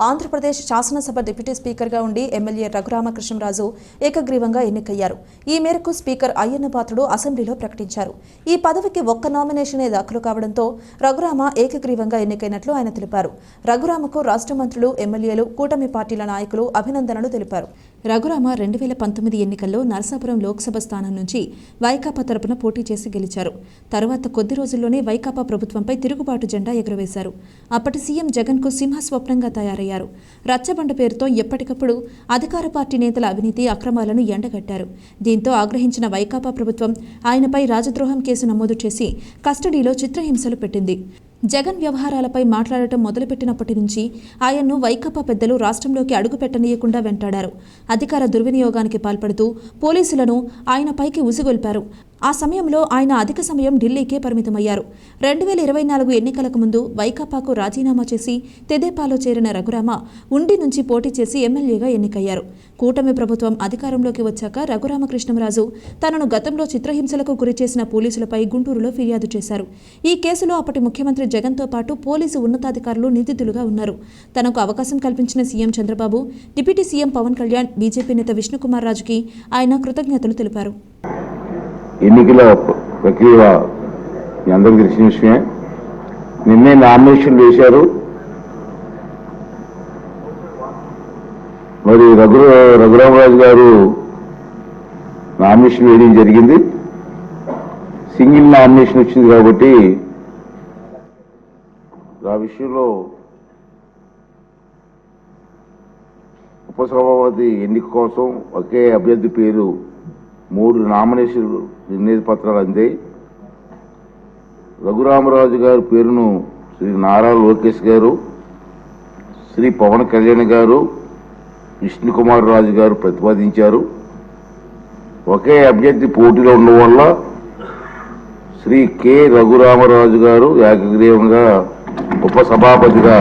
ఆంధ్రప్రదేశ్ శాసనసభ డిప్యూటీ స్పీకర్గా ఉండి ఎమ్మెల్యే రఘురామకృష్ణరాజు ఏకగ్రీవంగా ఎన్నికయ్యారు. ఈ మేరకు స్పీకర్ అయ్యన్న పాత్రుడు అసెంబ్లీలో ప్రకటించారు. ఈ పదవికి ఒక్క నామినేషనే దాఖలు కావడంతో రఘురామ ఏకగ్రీవంగా ఎన్నికైనట్లు ఆయన తెలిపారు. రఘురామకు రాష్ట్ర మంత్రులు ఎమ్మెల్యేలు కూటమి పార్టీల నాయకులు అభినందనలు తెలిపారు. రఘురామ రెండు వేల పంతొమ్మిది ఎన్నికల్లో నరసాపురం లోక్సభ స్థానం నుంచి వైకాపా తరపున పోటీ చేసి గెలిచారు. తర్వాత కొద్ది రోజుల్లోనే వైకాపా ప్రభుత్వంపై తిరుగుబాటు జెండా ఎగురవేశారు. అప్పటి సీఎం జగన్కు సింహస్వప్నంగా తయారయ్యారు. రచ్చబండ పేరుతో ఎప్పటికప్పుడు అధికార పార్టీ నేతల అవినీతి అక్రమాలను ఎండగట్టారు. దీంతో ఆగ్రహించిన వైకాపా ప్రభుత్వం ఆయనపై రాజద్రోహం కేసు నమోదు చేసి కస్టడీలో చిత్రహింసలు పెట్టింది. జగన్ వ్యవహారాలపై మాట్లాడటం మొదలుపెట్టినప్పటి నుంచి ఆయన్ను వైకాపా పెద్దలు రాష్ట్రంలోకి అడుగుపెట్టనీయకుండా వెంటాడారు. అధికార దుర్వినియోగానికి పాల్పడుతూ పోలీసులను ఆయనపైకి ఉసిగొల్పారు. ఆ సమయంలో ఆయన అధిక సమయం ఢిల్లీకే పరిమితమయ్యారు. రెండు వేల ఇరవై నాలుగు ఎన్నికలకు ముందు వైకాపాకు రాజీనామా చేసి తెదేపాలో చేరిన రఘురామ ఉండి నుంచి పోటీ చేసి ఎమ్మెల్యేగా ఎన్నికయ్యారు. కూటమి ప్రభుత్వం అధికారంలోకి వచ్చాక రఘురామకృష్ణరాజు తనను గతంలో చిత్రహింసలకు గురిచేసిన పోలీసులపై గుంటూరులో ఫిర్యాదు చేశారు. ఈ కేసులో అప్పటి ముఖ్యమంత్రి జగన్తో పాటు పోలీసు ఉన్నతాధికారులు నిందితులుగా ఉన్నారు. తనకు అవకాశం కల్పించిన CM Chandrababu deputy CM Pawan Kalyan BJP నేత విష్ణుకుమార్ రాజుకి ఆయన కృతజ్ఞతలు తెలిపారు. ఎన్నికల ప్రక్రియ మీ అందరికీ తెలిసిన విషయమే. నిన్నే నామినేషన్ వేశారు. మరి రఘు రఘురామరాజు గారు నామినేషన్ వేయడం జరిగింది. సింగిల్ నామినేషన్ వచ్చింది కాబట్టి ఆ విషయంలో ఉపసభాపతి ఎన్నిక కోసం ఒకే అభ్యర్థి పేరు మూడు నామినేషన్ నిర్ణయ పత్రాలు అందాయి. రఘురామరాజు గారి పేరును శ్రీ నారా లోకేష్ గారు శ్రీ పవన్ కళ్యాణ్ గారు విష్ణుకుమార్ రాజు గారు ప్రతిపాదించారు. ఒకే అభ్యర్థి పోటీలో ఉండడం వల్ల శ్రీ కె రఘురామరాజు గారు ఏకగ్రీవంగా ఉపసభాపతిగా